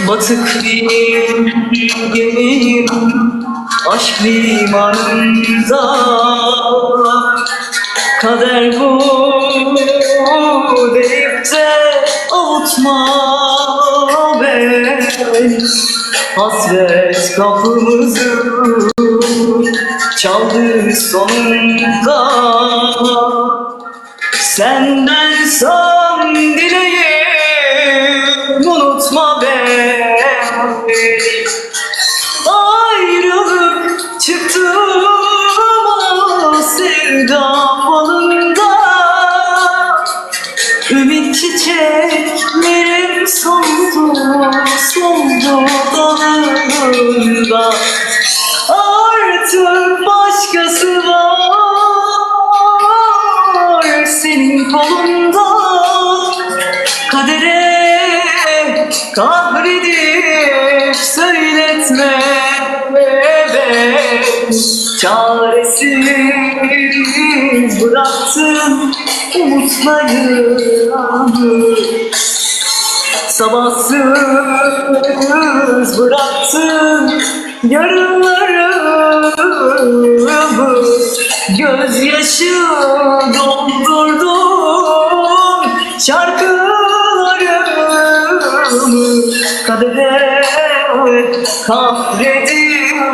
Batık bir gemiyim Aşk limanında Kader bu. Deyip de avutma beni. Hasret kapımızı çaldı sonunda. Senden son dileğim Ayrılık çıktı ama sevda falında Ümit çiçeklerim soldu, soldu Artık başkası var senin kolunda. Kadere kahredip Çaresiz bıraktın umutları Sabahsız bıraktın yarınlarımı Gözyaşı doldurdun şarkılarımı Kadere kahredip